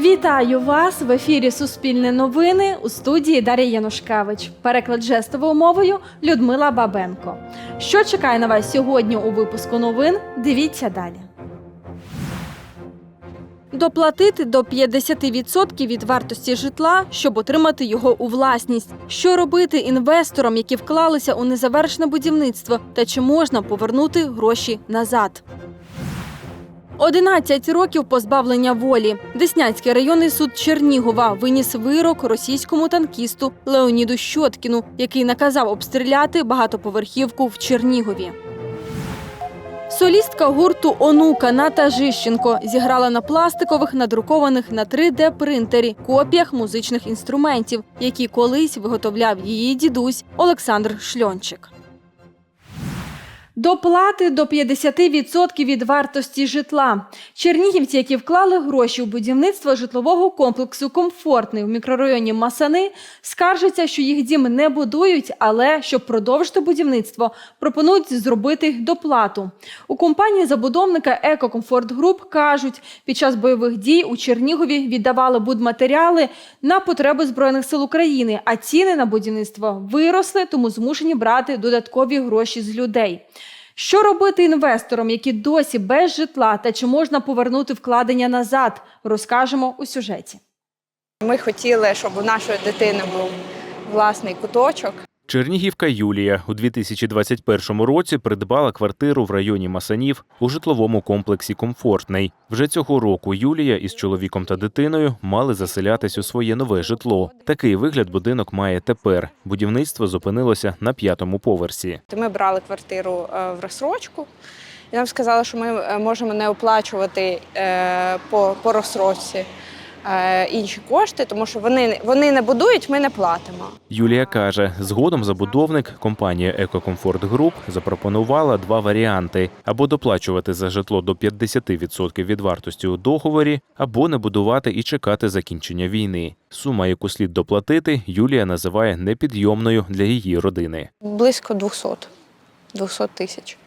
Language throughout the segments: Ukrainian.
Вітаю вас в ефірі Суспільне новини у студії Дар'я Янушкевич. Переклад жестовою мовою Людмила Бабенко. Що чекає на вас сьогодні у випуску новин? Дивіться далі. Доплатити до 50% від вартості житла, щоб отримати його у власність. Що робити інвесторам, які вклалися у незавершене будівництво, та чи можна повернути гроші назад? 11 років позбавлення волі. Деснянський районний суд Чернігова виніс вирок російському танкісту Леоніду Щоткіну, який наказав обстріляти багатоповерхівку в Чернігові. Солістка гурту Онука Ната Жищенко зіграла на пластикових надрукованих на 3D-принтері копіях музичних інструментів, які колись виготовляв її дідусь Олександр Шльончик. Доплати до 50% від вартості житла. Чернігівці, які вклали гроші у будівництво житлового комплексу Комфортний в мікрорайоні Масани, скаржаться, що їх дім не будують, але щоб продовжити будівництво, пропонують зробити доплату. У компанії забудовника Екокомфорт Груп кажуть, під час бойових дій у Чернігові віддавали будматеріали на потреби збройних сил України, а ціни на будівництво виросли, тому змушені брати додаткові гроші з людей. Що робити інвесторам, які досі без житла, та чи можна повернути вкладення назад, розкажемо у сюжеті. Ми хотіли, щоб у нашої дитини був власний куточок. Чернігівка Юлія у 2021 році придбала квартиру в районі Масанів у житловому комплексі Комфортний. Вже цього року Юлія із чоловіком та дитиною мали заселятись у своє нове житло. Такий вигляд будинок має тепер. Будівництво зупинилося на п'ятому поверсі. Ми брали квартиру е, в розсрочку, і нам сказали, що ми е, можемо не оплачувати е, по, розсрочці інші кошти, тому що вони, вони не будують, ми не платимо. Юлія каже, згодом забудовник компанія Екокомфорт Груп запропонувала два варіанти: або доплачувати за житло до 50% від вартості у договорі, або не будувати і чекати закінчення війни. Сума, яку слід доплатити, Юлія називає непідйомною для її родини. Близько 200, 200 тисяч.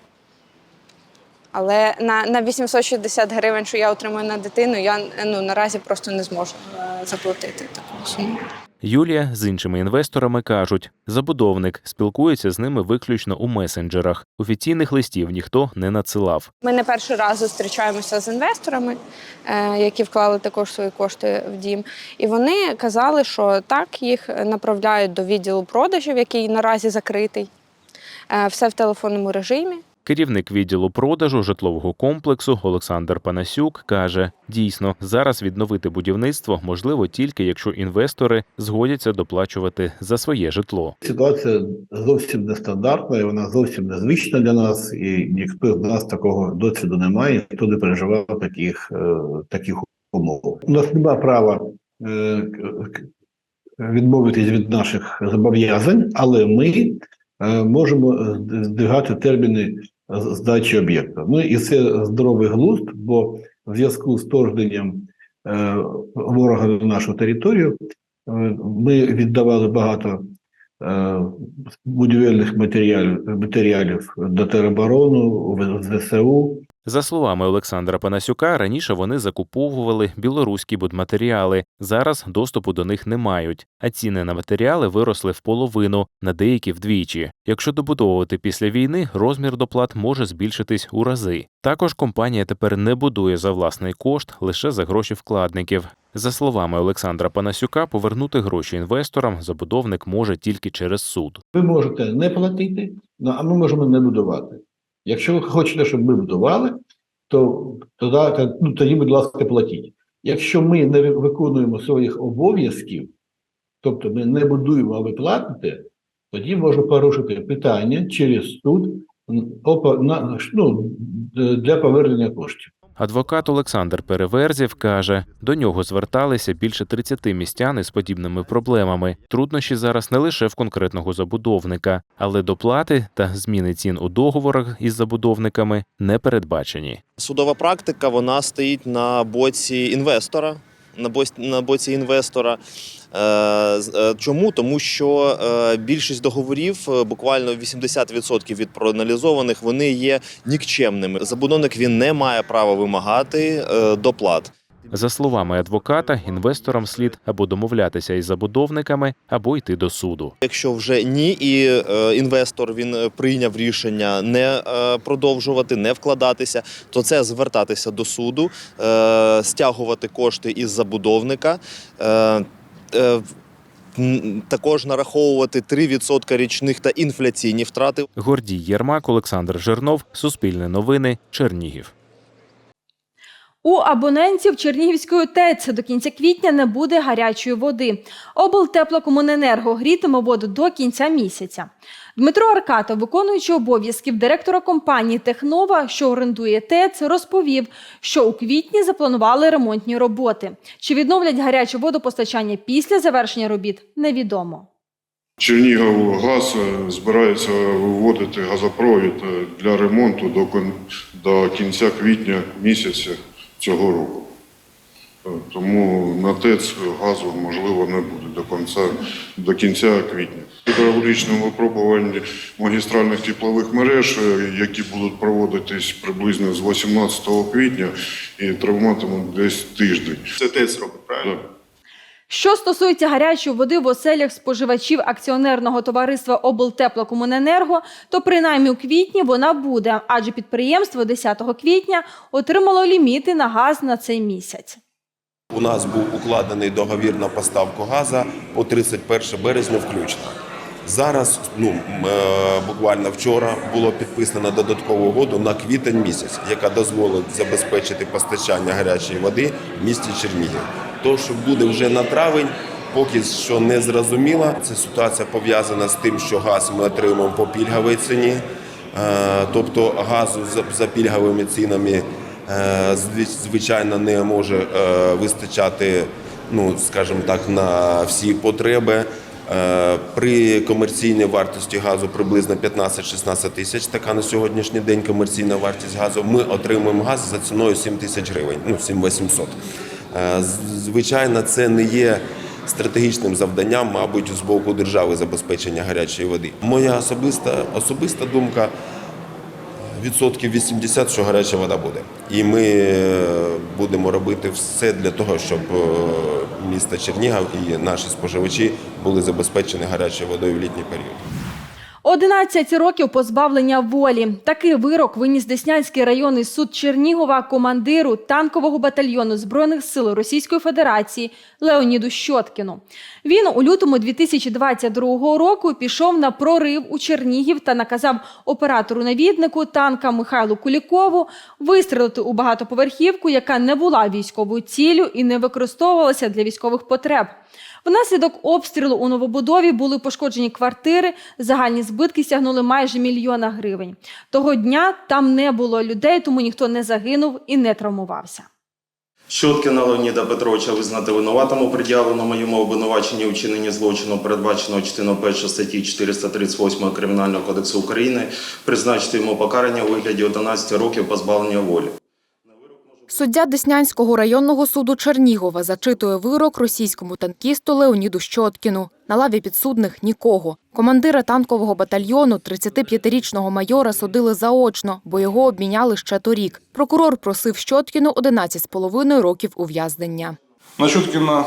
Але на, на 860 гривень, що я отримую на дитину, я ну, наразі просто не зможу е, заплатити таку суму. Юлія з іншими інвесторами кажуть, забудовник спілкується з ними виключно у месенджерах. Офіційних листів ніхто не надсилав. Ми не перший раз зустрічаємося з інвесторами, е, які вклали також свої кошти в дім. І вони казали, що так їх направляють до відділу продажів, який наразі закритий. Е, Все в телефонному режимі. Керівник відділу продажу житлового комплексу Олександр Панасюк каже: дійсно, зараз відновити будівництво можливо тільки якщо інвестори згодяться доплачувати за своє житло. Ситуація зовсім нестандартна, і вона зовсім незвична для нас, і ніхто з нас такого досвіду не має, ніхто не переживав таких, е, таких умов. У нас немає права е, відмовитись від наших зобов'язань, але ми можемо здвигати терміни здачі об'єкта. Ну і це здоровий глузд, бо в зв'язку з торгненням е, ворога на нашу територію е, ми віддавали багато е, будівельних матеріалів, матеріалів до тероборону, в ЗСУ. За словами Олександра Панасюка, раніше вони закуповували білоруські будматеріали. Зараз доступу до них не мають, а ціни на матеріали виросли в половину, на деякі вдвічі. Якщо добудовувати після війни, розмір доплат може збільшитись у рази. Також компанія тепер не будує за власний кошт лише за гроші вкладників. За словами Олександра Панасюка, повернути гроші інвесторам забудовник може тільки через суд. Ви можете не платити, ну, а ми можемо не будувати. Якщо ви хочете, щоб ми будували, то тоді, ну, тоді, будь ласка, платіть. Якщо ми не виконуємо своїх обов'язків, тобто ми не будуємо, а ви платите, тоді можна порушити питання через суд ну, для повернення коштів. Адвокат Олександр Переверзів каже, до нього зверталися більше 30 містян із подібними проблемами. Труднощі зараз не лише в конкретного забудовника, але доплати та зміни цін у договорах із забудовниками не передбачені. Судова практика вона стоїть на боці інвестора. На боці, боці інвестора. Е, е, Чому? Тому що е, більшість договорів, буквально 80% від проаналізованих, вони є нікчемними. Забудовник він не має права вимагати доплат. За словами адвоката, інвесторам слід або домовлятися із забудовниками, або йти до суду. Якщо вже ні, і е, інвестор він прийняв рішення не е, продовжувати, не вкладатися, то це звертатися до суду, е, стягувати кошти із забудовника. Е, також нараховувати 3% річних та інфляційні втрати. Гордій Єрмак, Олександр Жернов, Суспільне новини, Чернігів. У абонентів Чернігівської ТЕЦ до кінця квітня не буде гарячої води. Облтеплокомуненерго грітиме воду до кінця місяця. Дмитро Аркатов, виконуючий обов'язків директора компанії Технова, що орендує ТЕЦ, розповів, що у квітні запланували ремонтні роботи. Чи відновлять гаряче водопостачання після завершення робіт, невідомо. Чернігов газ е, збирається виводити газопровід е, для ремонту до кінця квітня місяця цього року. Е, Тому на ТЕЦ газу можливо не буде до кінця, до кінця квітня. Гідравлічному випробування магістральних теплових мереж, е, які будуть проводитись приблизно з 18 квітня і триватимуть десь тиждень. Це ТЕЦ робить, правильно? Так. Що стосується гарячої води в оселях споживачів акціонерного товариства Облтеплокомуненерго, то принаймні у квітні вона буде, адже підприємство 10 квітня отримало ліміти на газ на цей місяць. У нас був укладений договір на поставку газу по 31 березня включно. Зараз, ну е, буквально вчора, було підписано додаткову угоду на квітень місяць, яка дозволить забезпечити постачання гарячої води в місті Чернігів. То, що буде вже на травень, поки що не зрозуміло. Ця ситуація пов'язана з тим, що газ ми отримуємо по пільговій ціні, Е, тобто газу за- пільговими цінами е, звичайно не може е, вистачати, ну скажімо так, на всі потреби. При комерційній вартості газу приблизно 15-16 тисяч, така на сьогоднішній день комерційна вартість газу. Ми отримуємо газ за ціною 7 тисяч гривень, ну 7800. Е, з- Звичайно, це не є стратегічним завданням, мабуть, з боку держави забезпечення гарячої води. Моя особиста особиста думка відсотків 80, що гаряча вода буде. І ми е, будемо робити все для того, щоб е, місто Чернігів і наші споживачі були забезпечені гарячою водою в літній період. 11 років позбавлення волі. Такий вирок виніс Деснянський районний суд Чернігова командиру танкового батальйону Збройних сил Російської Федерації Леоніду Щоткіну. Він у лютому 2022 року пішов на прорив у Чернігів та наказав оператору-навіднику танка Михайлу Кулікову вистрелити у багатоповерхівку, яка не була військовою ціллю і не використовувалася для військових потреб. Внаслідок обстрілу у новобудові були пошкоджені квартири, загальні збитки сягнули майже мільйона гривень. Того дня там не було людей, тому ніхто не загинув і не травмувався. Щоткіна Леоніда Петровича визнати винуватим у пред'явленому йому обвинуваченні вчиненні злочину, передбаченого частиною 1 статті 438 Кримінального кодексу України, призначити йому покарання у вигляді 11 років позбавлення волі. Суддя Деснянського районного суду Чернігова зачитує вирок російському танкісту Леоніду Щоткіну. На лаві підсудних нікого. Командира танкового батальйону 35-річного майора судили заочно, бо його обміняли ще торік. Прокурор просив Щоткіну 11,5 років ув'язнення. На Чуткіна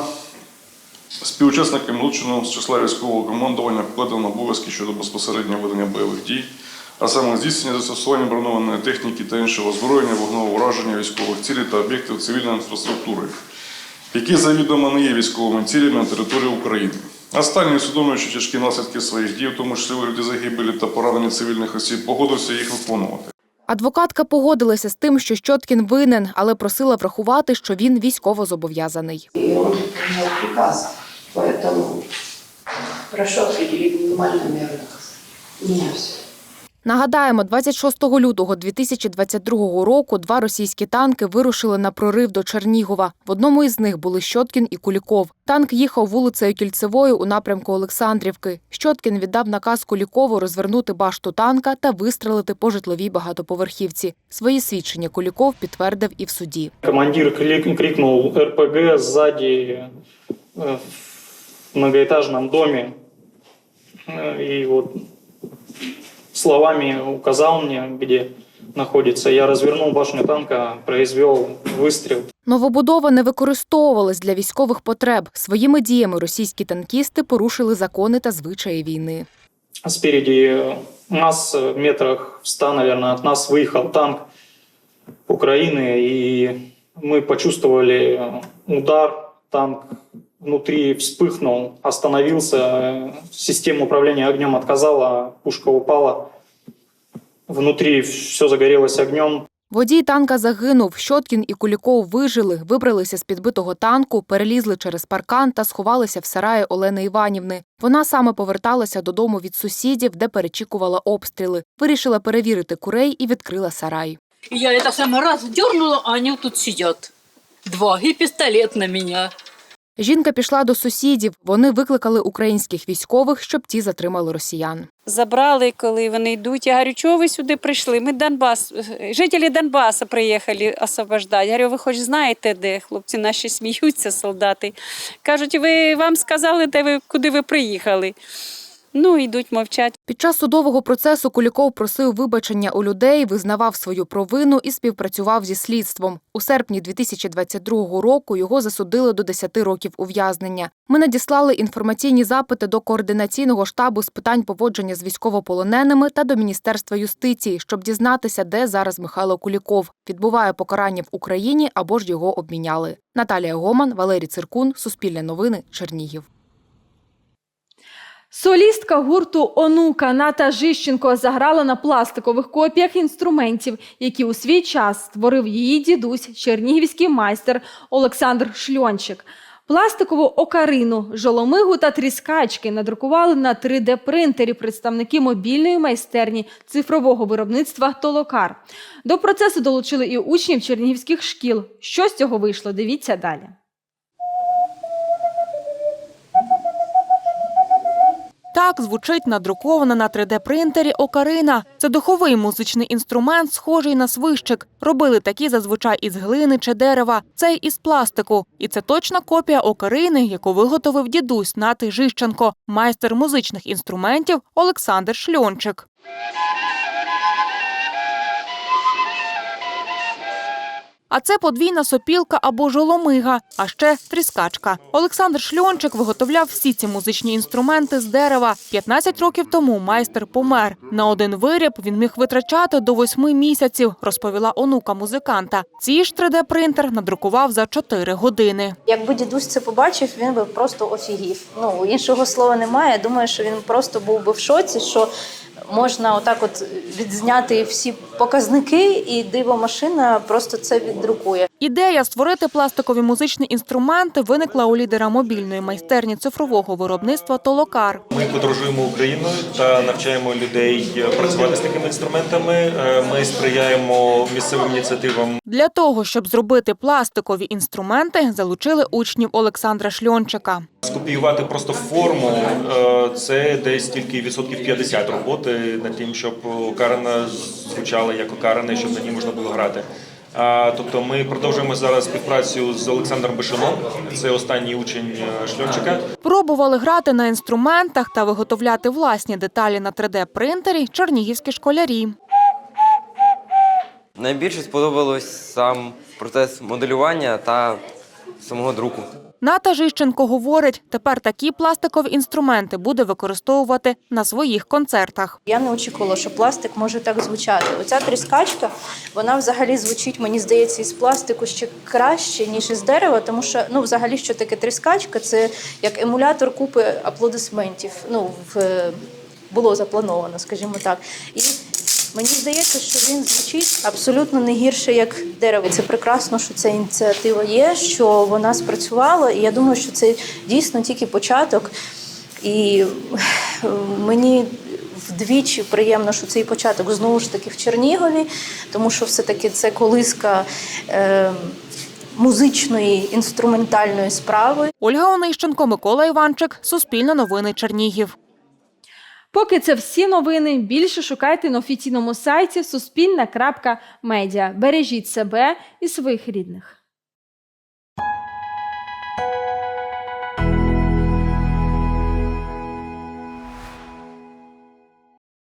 співучасникам злочину з числа військового командування покладено обов'язки щодо безпосереднього ведення бойових дій, а саме здійснення застосування бронованої техніки та іншого озброєння, вогневого ураження військових цілей та об'єктів цивільної інфраструктури, які завідомо не є військовими цілями на території України. Останній усвідомлюючи тяжкі наслідки своїх дій, в тому числі вигляді загибелі та поранення цивільних осіб, погодився їх виконувати. Адвокатка погодилася з тим, що Щоткін винен, але просила врахувати, що він он принял приказ, поэтому прошу определить минимальную меру наказания. У меня все. Нагадаємо, 26 лютого 2022 року два російські танки вирушили на прорив до Чернігова. В одному із них були Щоткін і Куліков. Танк їхав вулицею Кільцевою у напрямку Олександрівки. Щоткін віддав наказ Кулікову розвернути башту танка та вистрелити по житловій багатоповерхівці. Свої свідчення Куліков підтвердив і в суді. Командир кли- крикнул РПГ сзади э, в многоэтажном доме. Э, И вот словами указал мне, где находится. Я развернул башню танка, произвел выстрел. Новобудова не використовувалась для військових потреб. Своїми діями російські танкісти порушили закони та звичаї війни. Спереди э, нас, э, метрах в 100, наверное, от нас выехал танк Украины, и мы почувствовали э, удар. Танк внутри вспыхнул, остановился, э, система управления огнем отказала, пушка упала. Внутри все загорелось огнем. Водій танка загинув. Щоткін і Куліков вижили, вибралися з підбитого танку, перелізли через паркан та сховалися в сараї Олени Іванівни. Вона саме поверталася додому від сусідів, де перечікувала обстріли. Вирішила перевірити курей і відкрила сарай. Я это самый раз дернула, а они тут сидят. Два. И пистолет на меня. Жінка пішла до сусідів. Вони викликали українських військових, щоб ті затримали росіян. Забрали, коли вони йдуть. Я говорю, чого ви сюди прийшли? Ми Донбас, жителі Донбасу приїхали освобождати. Я говорю, ви хоч знаєте, де хлопці наші сміються, солдати. Кажуть, ви вам сказали, де ви куди ви приїхали. Ну, йдуть мовчать. Під час судового процесу Куліков просив вибачення у людей, визнавав свою провину і співпрацював зі слідством. У серпні 2022 року його засудили до 10 років ув'язнення. Ми надіслали інформаційні запити до координаційного штабу з питань поводження з військовополоненими та до Міністерства юстиції, щоб дізнатися, де зараз Михайло Куліков відбуває покарання в Україні або ж його обміняли. Наталія Гоман, Валерій Циркун, Суспільне новини, Чернігів. Солістка гурту Онука Ната Жищенко заграла на пластикових копіях інструментів, які у свій час створив її дідусь, чернігівський майстер Олександр Шльончик. Пластикову окарину, жоломигу та тріскачки надрукували на 3D-принтері представники мобільної майстерні цифрового виробництва Толокар. До процесу долучили і учнів чернігівських шкіл. Що з цього вийшло? Дивіться далі. Так звучить надрукована на 3D-принтері окарина. Це духовий музичний інструмент, схожий на свищик. Робили такі зазвичай із глини чи дерева, цей із пластику. І це точна копія окарини, яку виготовив дідусь Нати Жищенко, майстер музичних інструментів Олександр Шльончик. А це подвійна сопілка або жоломига, а ще тріскачка. Олександр Шльончик виготовляв всі ці музичні інструменти з дерева. 15 років тому майстер помер. На один виріб він міг витрачати до восьми місяців, розповіла онука музиканта. Цей ж 3D-принтер надрукував за 4 години. Якби дідусь це побачив, він би просто офігів. Ну іншого слова немає. Думаю, що він просто був би в шоці, що можна отак от відзняти всі показники, і дивомашина просто це віддрукує. Ідея створити пластикові музичні інструменти виникла у лідера мобільної майстерні цифрового виробництва Толокар. Ми подорожуємо Україною та навчаємо людей працювати з такими інструментами. Е, Ми сприяємо місцевим ініціативам. Для того, щоб зробити пластикові інструменти, залучили учнів Олександра Шльончика. Скопіювати просто форму е, це десь тільки відсотків 50 роботи над тим, щоб окарина звучала як окарина, і щоб на ній можна було грати. А, Тобто ми продовжуємо зараз співпрацю з Олександром Бишином. Це останній учень е, Шльончика. Пробували грати на інструментах та виготовляти власні деталі на 3D-принтері чернігівські школярі. Найбільше сподобалось сам процес моделювання та самого друку. Ната Жищенко говорить, тепер такі пластикові інструменти буде використовувати на своїх концертах. Я не очікувала, що пластик може так звучати. Оця тріскачка, вона взагалі звучить, мені здається, із пластику ще краще, ніж із дерева, тому що ну, взагалі, що таке тріскачка, це як емулятор купи аплодисментів. Ну, в, було заплановано, скажімо так. І Мені здається, що він звучить абсолютно не гірше, як дерево. Це прекрасно, що ця ініціатива є, що вона спрацювала. І я думаю, що це дійсно тільки початок. І мені вдвічі приємно, що цей початок знову ж таки в Чернігові, тому що все-таки це колиска. Е- Музичної інструментальної справи Ольга Онищенко, Микола Іванчик, Суспільне новини Чернігів. Поки це всі новини. Більше шукайте на офіційному сайті суспільна.медіа. Бережіть себе і своїх рідних.